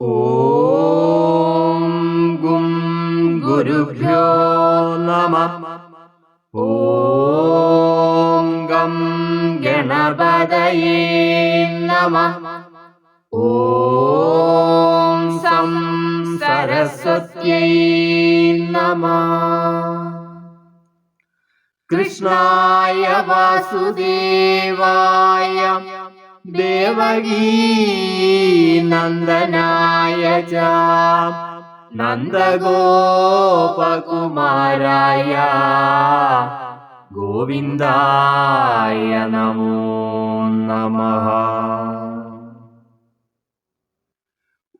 ഓം ഗും ഗുരുഭ്യോ നമ. ഓം ഗം ഗണപതയേ നമ. ഓം സം സരസ്വത്യൈ നമ. കൃഷ്ണായ വാസുദേവായ ദേവകീ നന്ദനായ ച നന്ദഗോപകുമാരായ. ഗോവിന്ദായ നമോ നമ.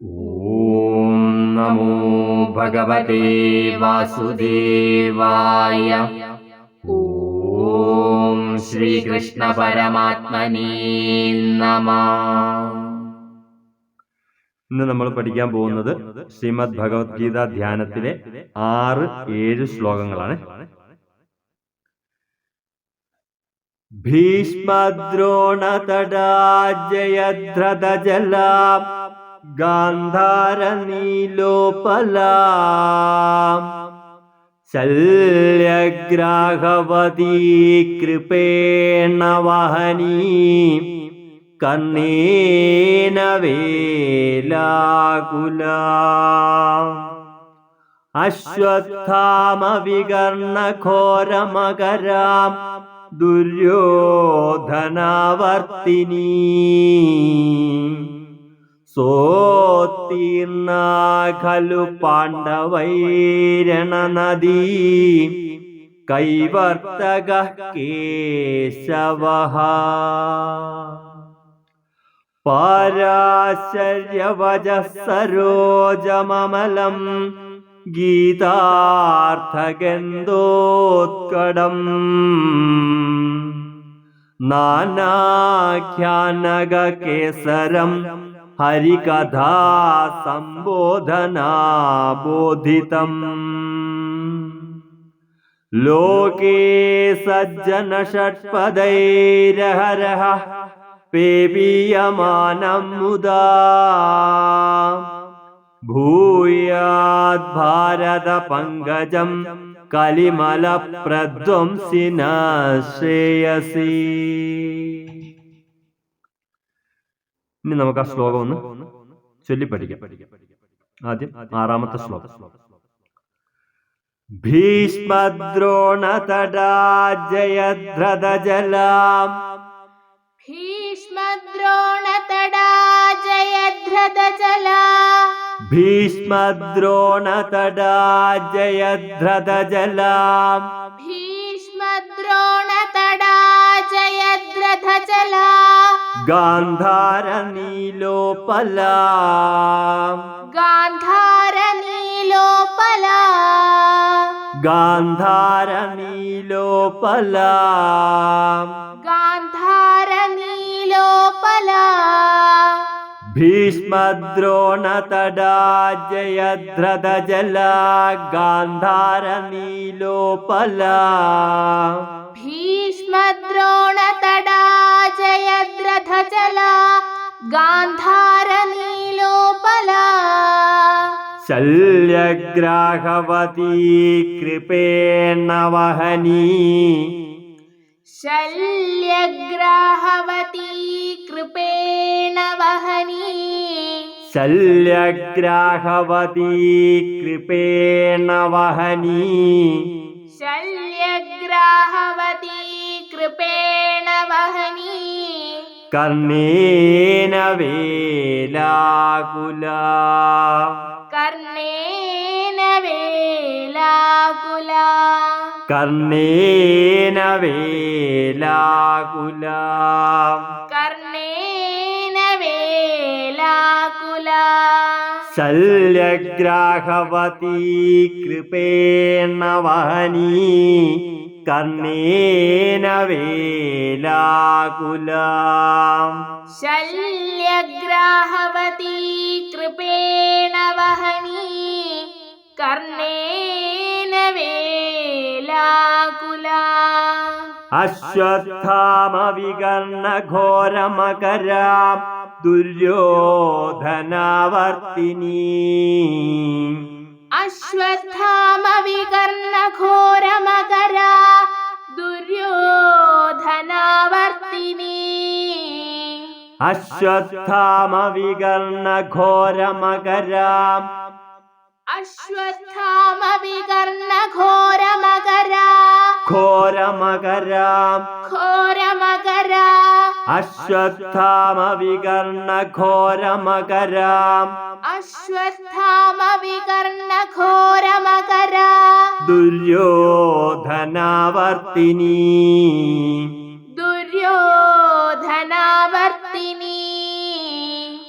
ഓം നമോ ഭഗവതേ വാസുദേവായ. ॐ ശ്രീകൃഷ്ണപരമാത്മനേ നമ. ഇന്ന് നമ്മൾ പഠിക്കാൻ പോകുന്നത് ശ്രീമദ് ഭഗവത്ഗീത ധ്യാനത്തിലെ ആറ് ഏഴ് ശ്ലോകങ്ങളാണ്. ഭീഷ്മദ്രോണതടാജയദ്രഥജല ഗാന്ധാര നീലോപല ശല്യഗ്രാഹവതീ കൃപേണ വഹനീ കണ്ണീന വേലാകുല. അശ്വത്ഥാമ വികർണ ഘോരമകരാം ദുര്യോധനാവർത്തിനി. സോത്തീർണ ഖലു പാണ്ഡവൈരണ നദീ കൈവർത്തക കേശവ പാരാശര്യവജ സരോജമമലം ഗീതാർത്ഥഗന്ധോത്കടം നാനാഖ്യാനകേസരം ഹരികഥാ സംബോധനാബോധിതം ലോകേ സജ്ജന ഷട്പദൈരഹരഹ പേപീയമാനം മുദാ ഭൂയാത് ഭാരത പങ്കജം കലിമല പ്രധ്വംസിന ശ്രേയസി. ഇനി നമുക്ക് ആ ശ്ലോകം ഒന്ന് ചൊല്ലി പഠിക്കാം ആദ്യം ആറാമത്തെ ശ്ലോകം. ഭീഷ്മദ്രോണതടാജയദ്രഥജലാം. ഭീഷ്മദ്രോണതടാ ജയദ്രഥജലാ ഭീഷ്മദ്രോണതടാജയദ്രഥജലാം. గాంధారని లోపల గాంధారని లోపల గాంధారని లోపల గాంధారని లోపల భీష్మద్రోణతడాజయద్రదజల గాంధారని లోపల భీష్మద్రోణతడా നീലോപലാ ഭീഷ്മദ്രോണതടാ ജയദ്രഥജലാ ഗാന്ധാര നീലോപലാ ശല്യഗ്രാഹവതീ കൃപേണ വഹനീ. ശല്യഗ്രാഹവതീ കൃപേണ വഹനീ. ശല്യഗ്രാഹവതീ കൃപേണ വഹനീ. കർണേന വേലാകുല. കർണേന വേലാകുല. കർണേന വേലാകുല. കർണേന ശല്യഗ്രാഹവതീ കൃപേണ വഹനീ കർണേന വേലാകുല. ശല്യഗ്രാഹവതീ കൃപേണ വഹനീ കർണേന വേലാകുല. അശ്വത്ഥാമ വികർണ ഘോരമകരാം. ദുര്യോധനാവർത്തിനി. അശ്വത്ഥാമ വികർണ ഘോരമകര ദുര്യോധനാവർത്തിനി. അശ്വത്ഥാമ വികർണ ഘോരമകര അശ്വത്ഥാമ വികർണ ഘോരമകര ഘോരമകര. ഘോരമകര അശ്വത്ഥാമ വികർണ ഘോരമകരാം അശ്വത്ഥാമ വികർണ ഘോരമകര ദുര്യോധനാവർത്തിനി. ദുര്യോധനാവർത്തിനി.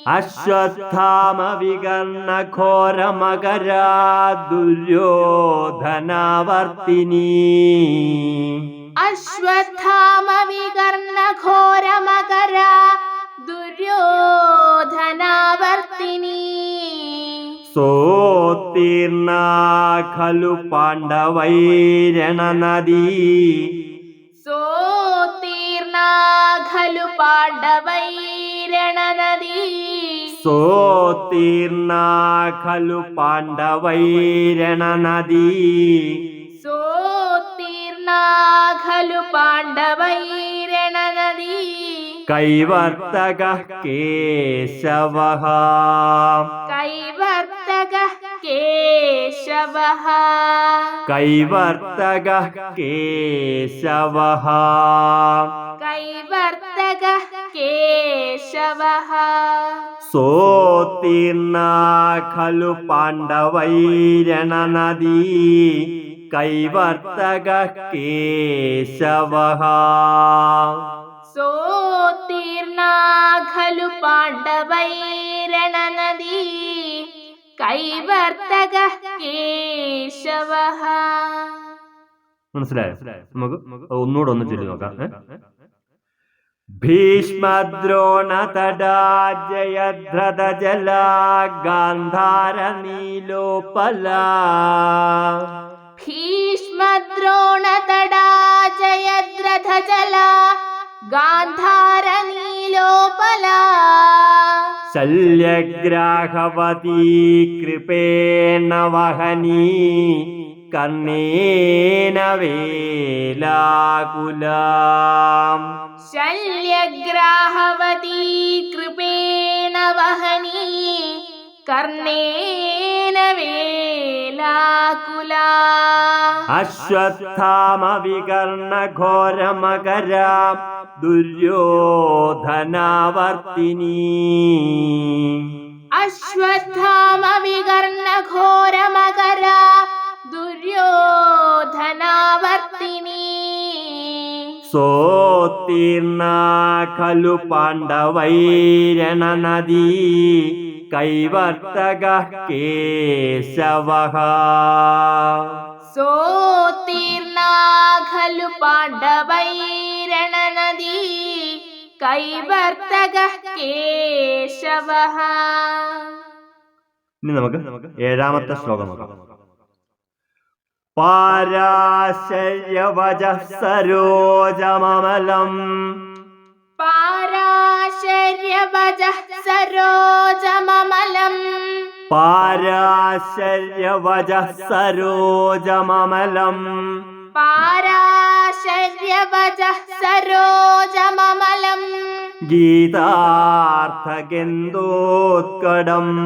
അശ്വത്ഥാമ വികർണ ഘോരമകരാ ദുര്യോധനാവർത്തിനി. അശ്വത്ഥാമ വികർണ ഘോരമകര ദുര്യോധനാവർത്തിനി. സോത്തീർണ ഖലു പാണ്ഡവൈരണനദീ. സോത്തീർണ ഖലു പാണ്ഡവൈരണനദീ. സോത്തീർണ ഖലു പാണ്ഡവൈരണനദീ. സോത്തീർണ ഖലു പാണ്ഡവൈരണനദീ കൈവർത്തക കേശവ കൈവർത്തക കേശവ കൈവർത്തക കേശവ കൈവർത്തക കേശവ സോത്തീർണ ഖലു പാണ്ഡവൈരണനദീ കൈവർത്തക കേശവഃ ഖലു പാണ്ഡവൈരണനദീ കൈവർത്തക കേശവഃ. മനസ്സിലായോ? നമുക്ക് ഒന്നുകൂടെ ഒന്ന് ചൊല്ലി നോക്കാം. ഏ? ഭീഷ്മദ്രോണതടാജയധ്രത ജല ഗാന്ധാര ശല്യഗ്രാഹവതീ കൃപേണ വഹനീ കർണേന വേലാകുലാം. ശല്യഗ്രാഹവതീ കൃപേണ വഹനീ കർണേന വേലാകുലാ. അശ്വത്ഥാമ വികർണ ഘോരമകരാം ദുര്യോധനാവർത്തിനി. അശ്വത്ഥാമ വികർണ ഘോരമകര ദുര്യോധനാവർത്തിനി. സോത്തീർണ ഖലു പാണ്ഡവൈരണനദീ കൈവർത്തക കേശവ സോത്തീർണ ഖലു പാണ്ഡവൈരണനദീ കൈവർത്തക കേശവഃ ഇനി നമുക്ക് ഏഴാമത്തെ ശ്ലോകം പാരാശയവജ പാരാശര്യവജ സരോജമമലം പാരാശര്യവജ സരോജമമലം പാരാശര്യവജ സരോജമമലം പാരാശര്യവജ സരോജമമലം ഗീതാർത്ഥഗന്ധോത്കടം.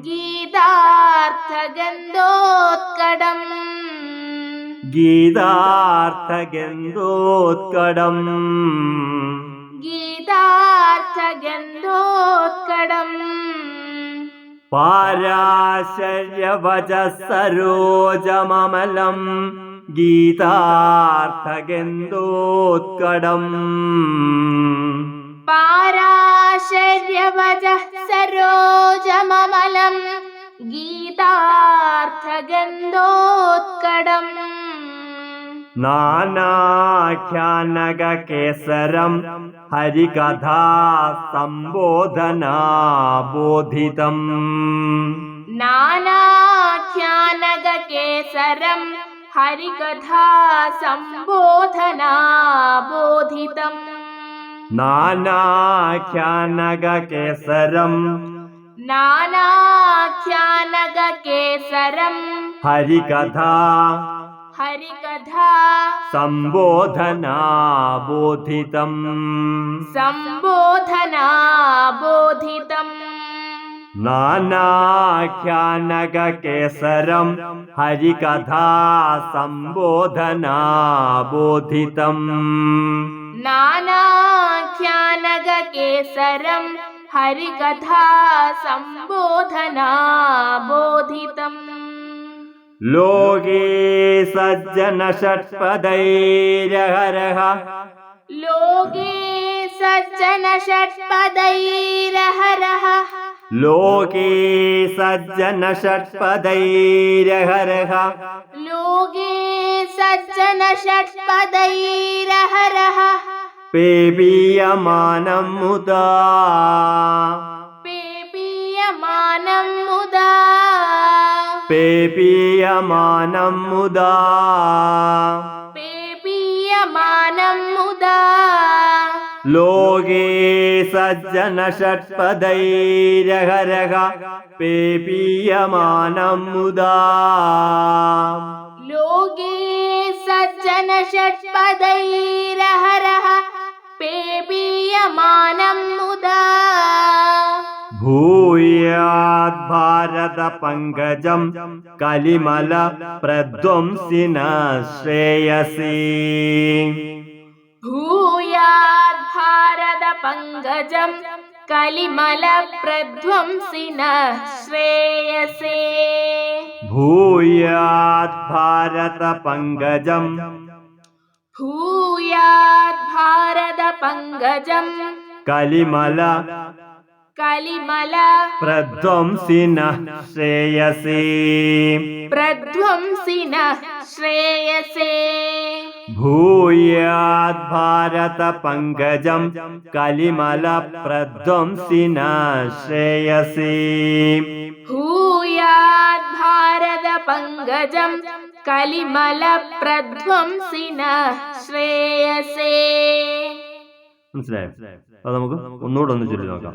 ഗീതാർത്ഥഗന്ധോത്കടം. ഗീതാർത്ഥഗന്ധോത്കടം. ഗീതാർത്ഥഗന്ധോത്കടം. പാരാശര്യവച സരോജമമലം ഗീതാർത്ഥഗന്ധോത്കടം പാരാശര്യവച സരോജമലം ഗീതാർത്ഥഗന്ധോത്കടം നാനാഖ്യാനകേസരം ഹരികഥാ സംബോധന ബോധിതം നാനാഖ്യാനകേസരം ഹരികഥാ സംബോധന ബോധിതം നാനാഖ്യാനകേസരം നാനാഖ്യാനകേസരം ഹരികഥാ हरिकथा सम्बोधनाबोधितम् सम्बोधनाबोधितम् नानाख्यानगकेसरं हरिकथा सम्बोधनाबोधितम् नानाख्यानगकेसरं हरिकथा सम्बोधनाबोधितम् लोके सज्जन षट्पदैरहरः। लोके सज्जन षट्पदैरहरः। लोके सज्जन षट्पदैरहरः। लोके सज्जन षट्पदैरहरः। पेबीयमानम् मुदा। പേപിയമാനം മുദാ പേപിയമാനം മുദാ ലോകേ സജ്ജന ഷട്പദൈരഹരഹ പേപീയമാനം മുദാ ലോകേ സജ്ജന ഷട്പദൈരഹരഹ പേപീയമാനം ഭാരത പങ്കജം കലിമല പ്രധ്വംസിന ശ്രേയസി ഭൂയാത് ഭാരത പങ്കജം കലിമല പ്രധ്വംസിന ശ്രേയസേ ഭൂയാത് ഭാരത പങ്കജം ഭൂയാത് ഭാരത പങ്കജം കലിമല കലിമല പ്രധ്വംസിന ശ്രേയസേ പ്രധ്വംസിന ശ്രേയസേ ഭൂയാത് ഭാരത പങ്കജം കലിമല പ്രധ്വംസിന ശ്രേയസേ ഭൂയാത് ഭാരത പങ്കജം കലിമല പ്രധ്വംസിന ശ്രേയസേ മനസ്സിലായോ? അത് നമുക്ക് ഒന്നുകൂടെ ഒന്ന് ചൊല്ലി നോക്കാം.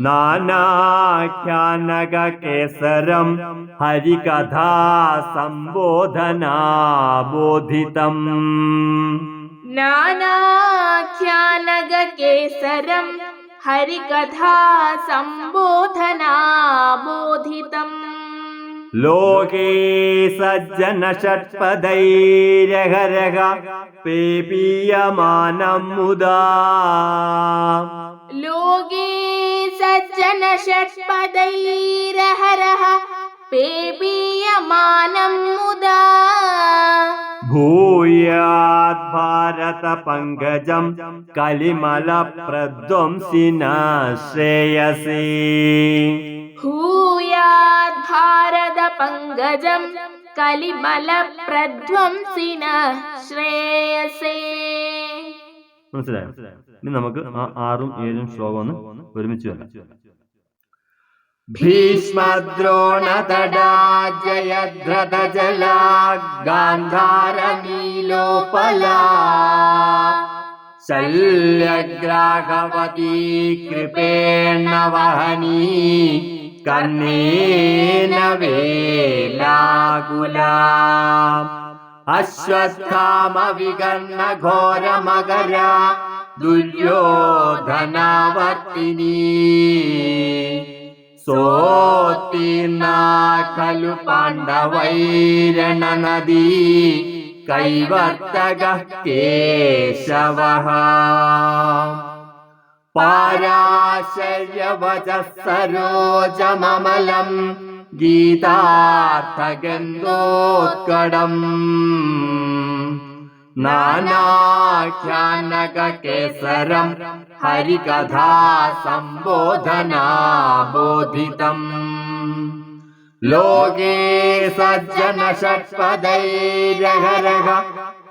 നാനാഖ്യാനകേസരം ഹരികഥാ സംബോധനാബോധിതം. നാനാഖ്യാനകേസരം ഹരികഥാ സംബോധനാബോധിതം. लोके सज्जनषट्पदैरघरघ पेपीयमानं मुदा लोके सज्जन सज्जनषट्पदैरहरः पेपीयमानं मुदा भूयात् भारतपङ्कजं न श्रेयसी। ഭൂയാത് ഭാരത പങ്കജം കലിമല പ്രധ്വംസിന ശ്രേയസേ. മനസ്സിലായോ? ഇനി നമുക്ക് ആ ആറും ഏഴും ശ്ലോകം ഒന്ന് ഒരുമിച്ച് വരാം. ഭീഷ്മദ്രോണതടാജയദ്രതജലാ ഗാന്ധാരനീലോപലാ ശല്യഗ്രാഹവതി കൃപേണ വഹനീ. കർണേന വേലാകുല. അശ്വത്ഥാമ വികർണ ഘോരമകര ദുര്യോധനാവർത്തിനി. സോത്തീർണ ഖലു പാണ്ഡവൈരണ നദീ കൈവർത്തക കേശവ. പാരാശര്യവച സരോജമമലം ഗീതാർത്ഥഗന്ധോത്കടം നാനാഖ്യാനകേസരം ഹരികഥാ സംബോധനാബോധിതം ലോകേ സജ്ജന ഷട്പദൈരഹരഹ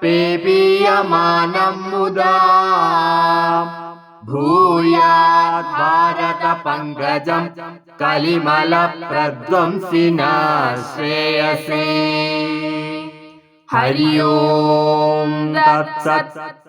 പേപീയമാനം भूयात् पङ्कजं कलिमलप्रध्वंसिना श्रेयसे। हरि ओम् तत्सत्। सत्